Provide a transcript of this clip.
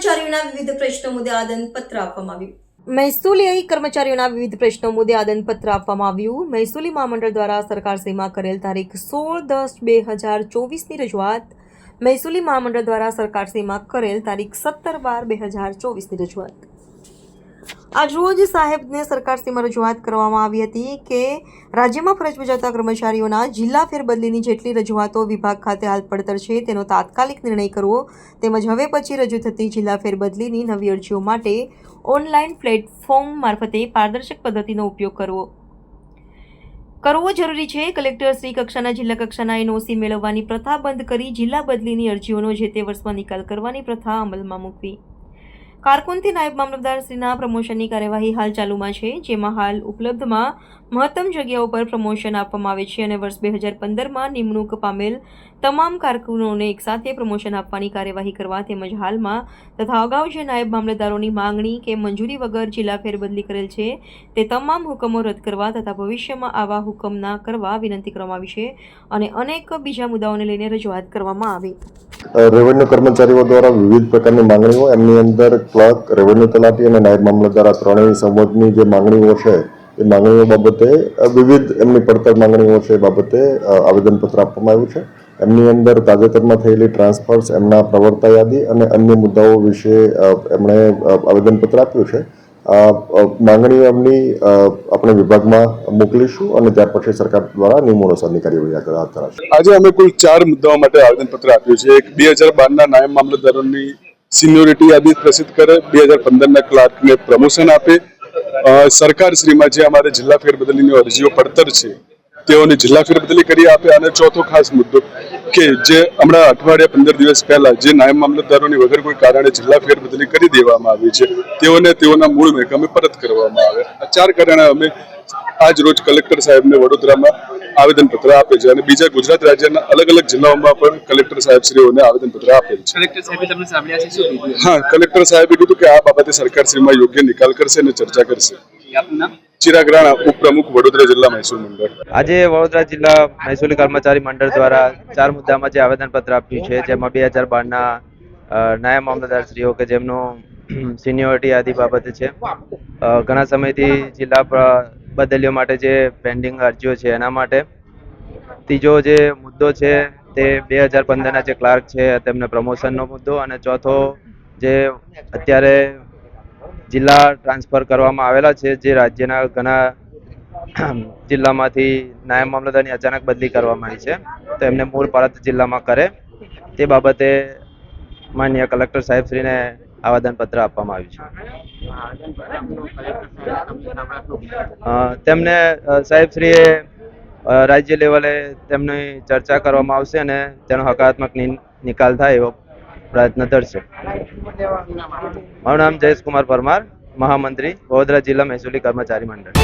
કર્મચારીઓના વિવિધ પ્રશ્નો મુદ્દે આદનપત્ર આપવામાં આવ્યું. મહેસૂલી કર્મચારીઓના વિવિધ પ્રશ્નો મુદ્દે આદનપત્ર આપવામાં આવ્યું. મહેસૂલી મહામંડળ દ્વારા સરકારશ્રીમાં કરેલ તારીખ સોળ દસ બે હજાર ચોવીસની રજૂઆત. મહેસૂલી મહામંડળ દ્વારા સરકારશ્રીમાં કરેલ તારીખ સત્તર બાર બે હજાર ચોવીસની રજૂઆત. આજરોજ સાહેબને સરકારશ્રીમાં રજૂઆત કરવામાં આવી હતી કે રાજ્યમાં ફરજ બજાવતા કર્મચારીઓના જિલ્લા ફેરબદલીની જેટલી રજૂઆતો વિભાગ ખાતે હાલ પડતર છે, તેનો તાત્કાલિક નિર્ણય કરવો તેમજ હવે પછી રજૂ થતી જિલ્લા ફેરબદલીની નવી અરજીઓ માટે ઓનલાઈન પ્લેટફોર્મ મારફતે પારદર્શક પદ્ધતિનો ઉપયોગ કરવો. કરવો જરૂરી છે, કલેક્ટર શ્રી કક્ષાના જિલ્લા કક્ષાના એનઓસી મેળવવાની પ્રથા બંધ કરી જિલ્લા બદલીની અરજીઓનો જે તે વર્ષમાં નિકાલ કરવાની પ્રથા અમલમાં મૂકવી. કારકુનથી નાયબ મામલતદારશ્રીના પ્રમોશનની કાર્યવાહી હાલ ચાલુમાં છે, જેમાં હાલ ઉપલબ્ધમાં મહત્તમ જગ્યાઓ પર પ્રમોશન આપવામાં આવે છે અને વર્ષ બે હજાર પંદરમાં નિમણૂક પામેલ તમામ કારકુનોને એકસાથે પ્રમોશન આપવાની કાર્યવાહી કરવા તેમજ હાલમાં તથા અગાઉ જે નાયબ મામલતદારોની માંગણી કે મંજૂરી વગર જિલ્લા ફેરબદલી કરેલ છે, તે તમામ હુકમો રદ કરવા તથા ભવિષ્યમાં આવા હુકમ ના કરવા વિનંતી કરવામાં આવી છે અને અનેક બીજા મુદ્દાઓને લઈને રજૂઆત કરવામાં આવી. રેવન્યુ કર્મચારીઓ દ્વારા વિવિધ પ્રકારની માંગણીઓ, એમની અંદર ક્લર્ક રેવન્યુ તલાટી અને નાયબ મામલતદાર આ ત્રણેય સંવર્ગની જે માંગણીઓ છે, એ માંગણીઓ બાબતે વિવિધ એમની પડતર માંગણીઓ છે એ બાબતે આવેદનપત્ર આપવામાં આવ્યું છે. એમની અંદર તાજેતરમાં થયેલી ટ્રાન્સફર્સ એમના પ્રવર્તા યાદી અને અન્ય મુદ્દાઓ વિશે એમણે આવેદનપત્ર આપ્યું છે. માંગણીઓ એમની આપણે વિભાગમાં મોકલીશું અને ત્યાર પછી સરકાર દ્વારા નિયમોનુસારની કાર્યવાહી આગળ હાથ ધરાશે. આજે અમે કુલ ચાર મુદ્દાઓ માટે આવેદનપત્ર આપ્યું છે. એક, બે હજાર બારના નાયબ મામલતદારોની સિનિયોરિટી યાદી પ્રસિદ્ધ કરે. બે હજાર પંદરના ક્લાર્કને પ્રમોશન આપે. સરકારશ્રીમાં જે અમારે જિલ્લા ફેરબદલીની અરજીઓ પડતર છે, તેઓને જિલ્લા ફેરબદલી કરી આપે. અને ચોથો ખાસ મુદ્દો કે જે હમણાં અઠવાડિયા પંદર દિવસ પહેલા જે નાયબ મામલતદારોની વગર કોઈ કારણે જિલ્લા ફેરબદલી કરી દેવામાં આવી છે, તેઓને તેઓના મૂળ મહેકમે પરત કરવામાં આવે. આ ચાર કારણે અમે આજ રોજ કલેક્ટર સાહેબને વડોદરામાં આવેદનપત્ર આપે છે અને બીજા ગુજરાત રાજ્યના અલગ અલગ જિલ્લાઓમાં પણ કલેક્ટર સાહેબશ્રીઓને આવેદનપત્ર આપેલ છે. કલેક્ટર સાહેબે તમને સાંભળ્યા છે હા કલેક્ટર સાહેબે કીધું કે આ બાબતે સરકારશ્રીમાં યોગ્ય નિકાલ કરશે અને ચર્ચા કરશે. આપનું નામ? ચિરાગ રાણા ઉપપ્રમુખ વડોદરા જિલ્લા મહેસૂલ મંડળ. આજે વડોદરા જિલ્લા મહેસૂલી કર્મચારી મંડળ દ્વારા ચાર મુદ્દામાં જે આવેદનપત્ર આપ્યું છે જેમાં બે હજાર બારના નાયબ મામલતદારશ્રીઓ કે જેમનું સિનિયોરિટી યાદી બાબતે છે. ઘણા સમયથી જિલ્લા પ્ર- બદલીઓ માટે જે પેન્ડિંગ અરજીઓ છે એના માટે. ત્રીજો જે મુદ્દો છે તે બે હજાર પંદરના જે ક્લાર્ક છે, તેમને પ્રમોશનનો મુદ્દો અને ચોથો જે અત્યારે જિલ્લા ટ્રાન્સફર કરવામાં આવેલા છે, જે રાજ્યના ઘણા જિલ્લામાંથી નાયબ મામલતદારની અચાનક બદલી કરવામાં આવી છે, તો એમને મૂળ પરત જિલ્લામાં કરે. તે બાબતે માન્ય કલેક્ટર સાહેબશ્રીને આવેદનપત્ર આપવામાં આવ્યું છે. તેમને સાહેબ અ, રાજ્ય લેવલે તેમની ચર્ચા કરવામાં આવશે અને તેનો હકારાત્મક નિકાલ થાય એવો પ્રયત્ન ધરશે. મારું નામ જયેશ કુમાર પરમાર મહામંત્રી વડોદરા જિલ્લા મહેસૂલી કર્મચારી મંડળ.